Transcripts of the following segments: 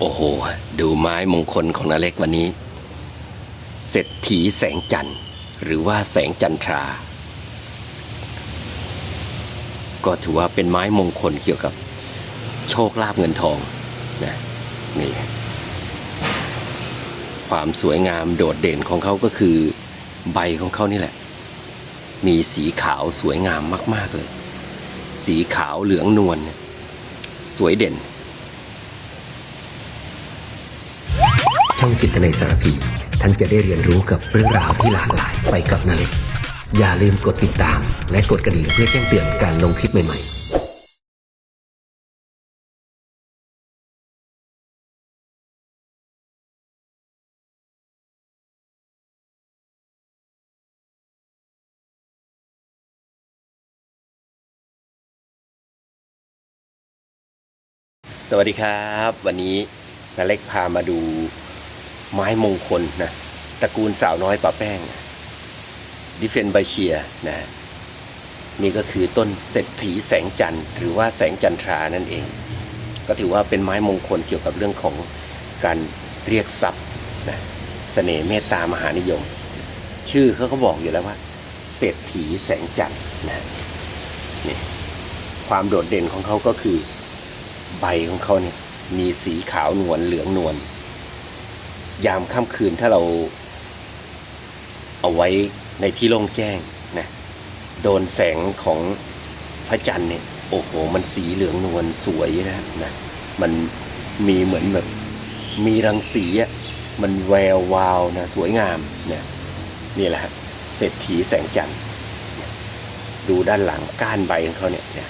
โอ้โห ดูไม้มงคลของนาเล็กวันนี้ เศรษฐีแสงจันทร์ หรือว่าแสงจันทรา ก็ถือว่าเป็นไม้มงคลเกี่ยวกับโชคลาภเงินทองนะนี่ ความสวยงามโดดเด่นของเขาก็คือ ใบของเขานี่แหละ มีสีขาวสวยงามมาก ๆ เลย สีขาวเหลืองนวลสวยเด่น ช่องจิตในสารพีท่านจะได้เรียนรู้กับเรื่องราวที่หลากหลายไปกับนาเล็กอย่าลืมกดติดตาม และกดกระดิ่งเพื่อแจ้งเตือนการลงคลิปใหม่ๆสวัสดีครับ วันนี้นาเล็กพามาดู ไม้มงคลนะตระกูลสาวน้อยป่าแป้งดิเฟนไบเชียนะนี่ก็คือต้นเศรษฐีแสงจันทร์หรือว่าแสงจันทรานั่นเอง ก็ถือว่าเป็นไม้มงคลเกี่ยวกับเรื่องของการเรียกทรัพย์นะเสน่ห์เมตตามหานิยม ชื่อเขาก็บอกอยู่แล้วว่า เศรษฐีแสงจันทร์นะนี่ความโดดเด่นของเขาก็คือ ใบของเขาเนี่ยมีสีขาวนวลเหลืองนวล ยามค่ำคืนถ้าเราเอาไว้ในที่โล่งแจ้งนะโดนแสงของพระจันทร์เนี่ยโอ้โห มันสีเหลืองนวลสวยนะนะมันมีเหมือนแบบมีรังสีอะมันแวววาวนะสวยงามเนี่ยนี่แหละเศรษฐีแสงจันทร์ดูด้านหลังก้านใบของเขาเนี่ยนี่ย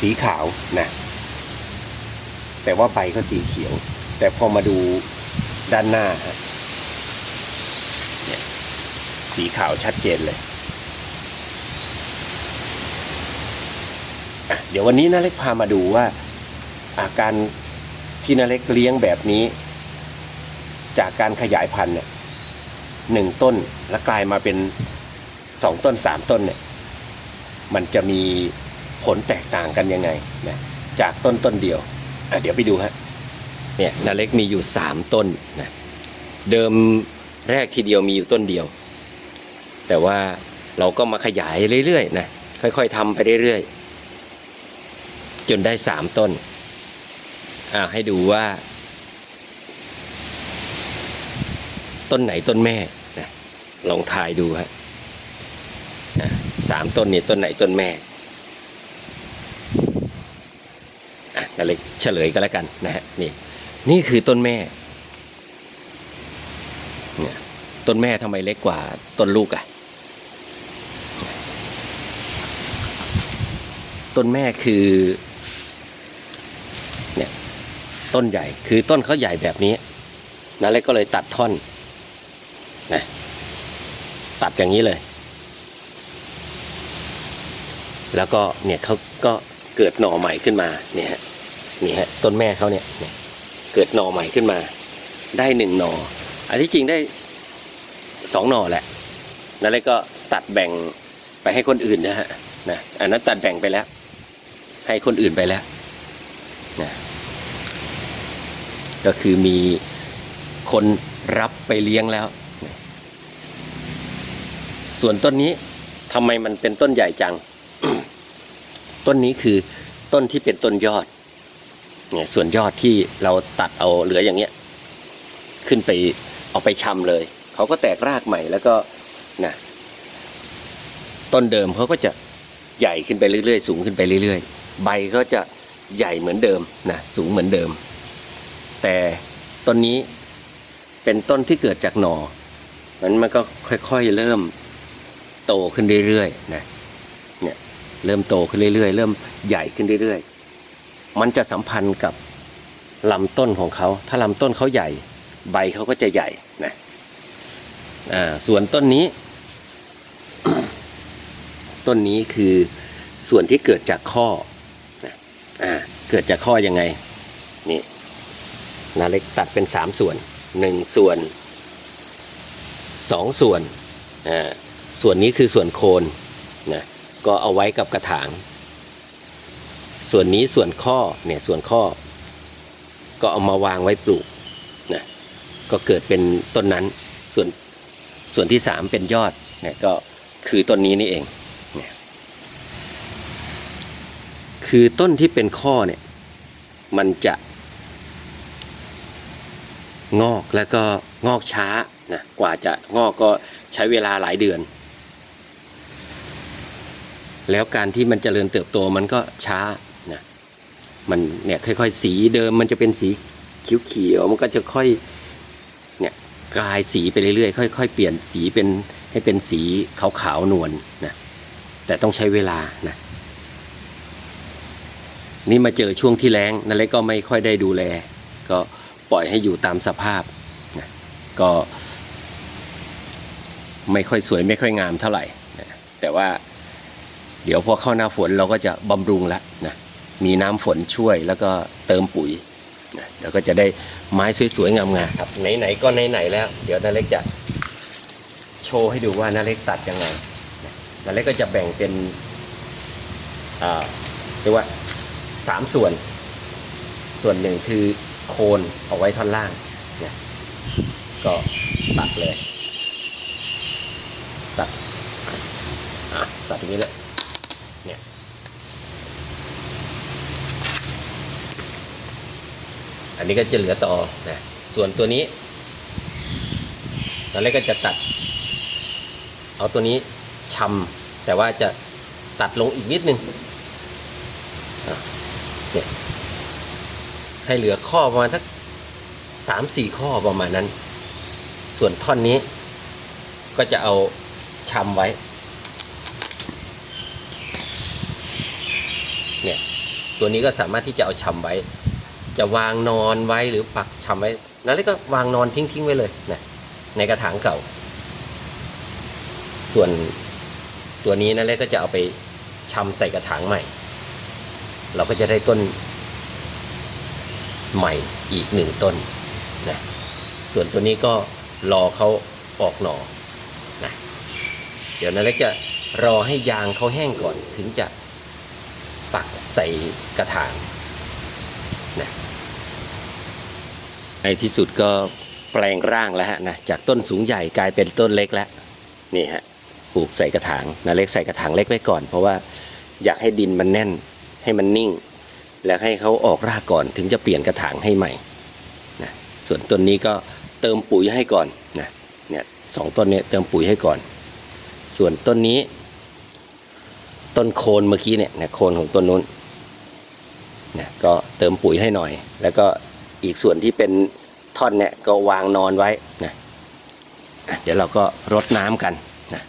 สีขาวนะแต่ว่าใบก็สีเขียว แต่พอมาดูด้านหน้าฮะสีขาวชัดเจนเลย เดี๋ยววันนี้นาเล็กพามาดูว่า อาการที่นาเล็กเลี้ยงแบบนี้ จากการขยายพันธุ์เนี่ยหนึ่งต้นแล้วกลายมาเป็นสองต้นสามต้นเนี่ย มันจะมีผลแตกต่างกันยังไงนะจากต้นต้นเดียว เดี๋ยวไปดูฮะ เนี่ยนาเล็กมีอยู่สามต้นนะเดิมแรกทีเดียวมีอยู่ต้นเดียว แต่ว่าเราก็มาขยายเรื่อยๆนะค่อยๆทำไปเรื่อยๆ จนได้สามต้นอ่าให้ดูว่า ต้นไหนต้นแม่นะลองทายดูฮะสามต้นนี่ต้นไหนต้นแม่อะนาเล็กเฉลยก็แล้วกันนะฮะนี่ นี่คือต้นแม่เนี่ยต้นแม่ทำไมเล็กกว่าต้นลูกอะ่ะ ต้นแม่คือ เนี่ย ต้นใหญ่ คือต้นเขาใหญ่แบบนี้นาเล็กก็เลยตัดท่อนนะตัดอย่างนี้เลย แล้วก็เนี่ยเขาก็เกิดหน่อใหม่ขึ้นมา เนี่ยฮะนี่ฮะต้นแม่เขาเนี่ยเนี่ย เกิดหน่อใหม่ขึ้นมา ได้หนึ่งหน่อ อันที่จริงได้สองหน่อแหละ นั่นเลยก็ตัดแบ่งไปให้คนอื่นนะฮะนะอันนั้นตัดแบ่งไปแล้ว ให้คนอื่นไปแล้วนะก็คือมีคนรับไปเลี้ยงแล้วนะส่วนต้นนี้ทำไมมันเป็นต้นใหญ่จัง ต้นนี้คือต้นที่เป็นต้นยอด เนี่ยส่วนยอดที่เราตัดเอาเหลืออย่างเงี้ยขึ้นไปเอาไปชำเลย เขาก็แตกรากใหม่แล้วก็นะต้นเดิมเขาก็จะใหญ่ขึ้นไปเรื่อยๆ สูงขึ้นไปเรื่อยๆ ใบก็จะใหญ่เหมือนเดิมนะสูงเหมือนเดิม แต่ต้นนี้เป็นต้นที่เกิดจากหนอ่อมันมันก็ค่อยๆเริ่มโตขึ้นเรื่อยๆนะเริ่มโตขึ้นเรื่อยๆ เริ่มใหญ่ขึ้นเรื่อยๆ มันจะสัมพันธ์กับลำต้นของเขา ถ้าลำต้นเขาใหญ่ ใบเขาก็จะใหญ่นะส่วนต้นนี้ ต้นนี้คือส่วนที่เกิดจากข้อนะอเกิดจากข้อยังไง นี่นาเล็กตัดเป็นสามส่วนหนึ่งส่วนสองส่วน ส่วนนี้คือส่วนโคนนะก็เอาไว้กับกระถาง ส่วนนี้ส่วนข้อเนี่ยส่วนข้อ ก็เอามาวางไว้ปลูกนะก็เกิดเป็นต้นนั้นส่วนส่วนที่สามเป็นยอดเนี่ยก็คือต้นนี้นี่เองเนี่ยคือต้นที่เป็นข้อเนี่ยมันจะ งอกแล้วก็งอกช้านะกว่าจะงอกก็ใช้เวลาหลายเดือน แล้วการที่มันเจริญเติบโตมันก็ช้า มันเนี่ยค่อยๆ สีเดิมมันจะเป็นสีเขียวๆมันก็จะค่อยเนี่ยกลายสีไปเรื่อยๆค่อยๆเปลี่ยนสีเป็นให้เป็นสีขาวๆนวลนะแต่ต้องใช้เวลานะนี่มาเจอช่วงที่แรงนั่นเลยก็ไม่ค่อยได้ดูแล ก็ปล่อยให้อยู่ตามสภาพนะก็ไม่ค่อยสวยไม่ค่อยงามเท่าไหร่นะแต่ว่าเดี๋ยวพอเข้าหน้าฝนเราก็จะบำรุงแล้วนะ มีน้ำฝนช่วยแล้วก็เติมปุ๋ยเดี๋ยวก็จะได้ไม้สวยๆงามๆครับไหนๆก็ไหนๆแล้ว เดี๋ยวนาเล็กจะโชว์ให้ดูว่านาเล็กตัดยังไงนาเล็กก็จะแบ่งเป็นเรียกว่าสามส่วน ส่วนหนึ่งคือโคนเอาไว้ท่อนล่างนะก็ตัดเลย ตัดอะตัดตรงนี้เลยเนี่ย อันนี้ก็จะเหลือต่อนะส่วนตัวนี้ตอนแรกก็จะตัด เอาตัวนี้ชำแต่ว่าจะตัดลงอีกนิดนึงเนี่ยให้เหลือข้อประมาณสักสามสี่ข้อประมาณนั้น ส่วนท่อนนี้ก็จะเอาชำไว้ เนี่ย ตัวนี้ก็สามารถที่จะเอาชำไว้ จะวางนอนไว้หรือปักชำไว้นั่นเลยก็วางนอนทิ้งๆไว้เลยนะในกระถางเก่า ส่วนตัวนี้นั่นเลยก็จะเอาไปชำใส่กระถางใหม่ เราก็จะได้ต้นใหม่อีกหนึ่งต้นนะส่วนตัวนี้ก็รอเขาออกหน่อนะเดี๋ยวนั่นเล็กจะรอให้ยางเขาแห้งก่อนถึงจะปักใส่กระถางนะ ในที่สุดก็แปลงร่างแล้วฮะนะจากต้นสูงใหญ่กลายเป็นต้นเล็กแล้วนี่ฮะปลูกใส่กระถางนะเล็กใส่กระถางเล็กไว้ก่อน เพราะว่าอยากให้ดินมันแน่นให้มันนิ่ง แล้วให้เขาออกรากก่อนถึงจะเปลี่ยนกระถางให้ใหม่นะส่วนต้นนี้ก็เติมปุ๋ยให้ก่อนนะเนี่ยสองต้นเนี้เติมปุ๋ยให้ก่อน ส่วนต้นนี้ ต้นโคนเมื่อกี้เนี่ยนะโคนของต้นนู้นนะก็เติมปุ๋ยให้หน่อย แล้วก็ อีกส่วนที่เป็นท่อนเนี่ยก็วางนอนไว้นะเดี๋ยวเราก็รดน้ำกันนะ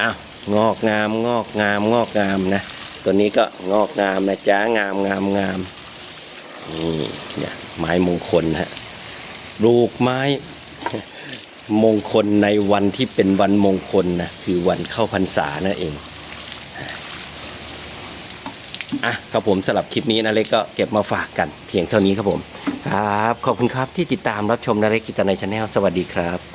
อ้าวงอกงามงอกงามงอกงามนะตัวนี้ก็งอกงามนะจ๊ะงามงามงามนี่เนี่ยไม้มงคลฮะปลูกไม้มงคลในวันที่เป็นวันมงคลนะคือวันเข้าพรรษานั่นเอง อะครับผมสำหรับคลิปนี้นะเล็กก็เก็บมาฝากกันเพียงเท่านี้ครับผม ครับ ขอบคุณครับที่ติดตามรับชมนาเล็กกิตในชาแนลสวัสดีครับ